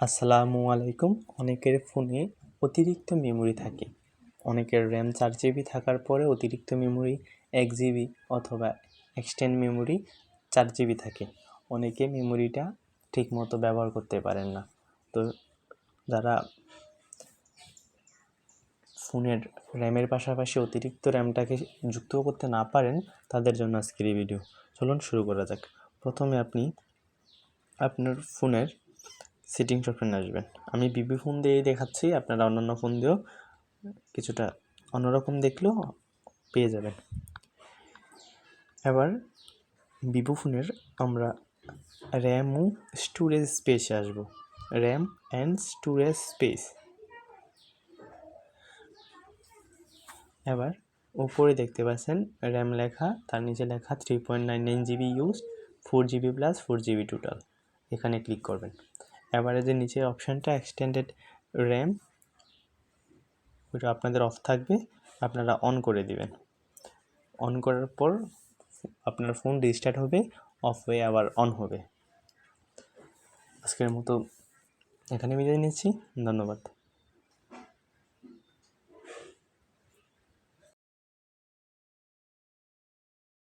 আসসালামু আলাইকুম। অনেকের ফোনে অতিরিক্ত মেমোরি থাকে। অনেকের র্যাম চার জিবি থাকার পরে অতিরিক্ত মেমোরি এক জিবি অথবা এক্সটেন্ড মেমোরি চার জিবি থাকে। অনেকে মেমোরিটা ঠিকমতো ব্যবহার করতে পারেন না। তো যারা ফোনের র্যামের পাশাপাশি অতিরিক্ত র্যামটাকে যুক্ত করতে না পারেন, তাদের জন্য আজকের এই ভিডিও চলুন শুরু করা যাক। প্রথমে আপনি আপনার ফোনের সেটিংস অপশনে আসবেন। আমি বিবি ফোন দিয়েই দেখাচ্ছি, আপনারা অন্যান্য ফোন দিয়েও কিছুটা অন্যরকম দেখলেও পেয়ে যাবেন। এবার ভিভো ফোনের আমরা র্যাম ও স্টোরেজ স্পেসে আসব। র্যাম অ্যান্ড স্টোরেজ স্পেস এবার উপরে দেখতে পাচ্ছেন র্যাম লেখা, তার নিচে লেখা three point nine nine GB use four GB plus four GB total এখানে ক্লিক করবেন। যে নিচের অপশানটা এক্সটেন্ডেড র্যাম ওইটা আপনাদের অফ থাকবে, আপনারা অন করে দিবেন। অন করার পর আপনার ফোন রিস্টার্ট হবে অফ হয়ে আবার অন হবে। আজকের মতো এখানে বিদায় নিচ্ছি, ধন্যবাদ।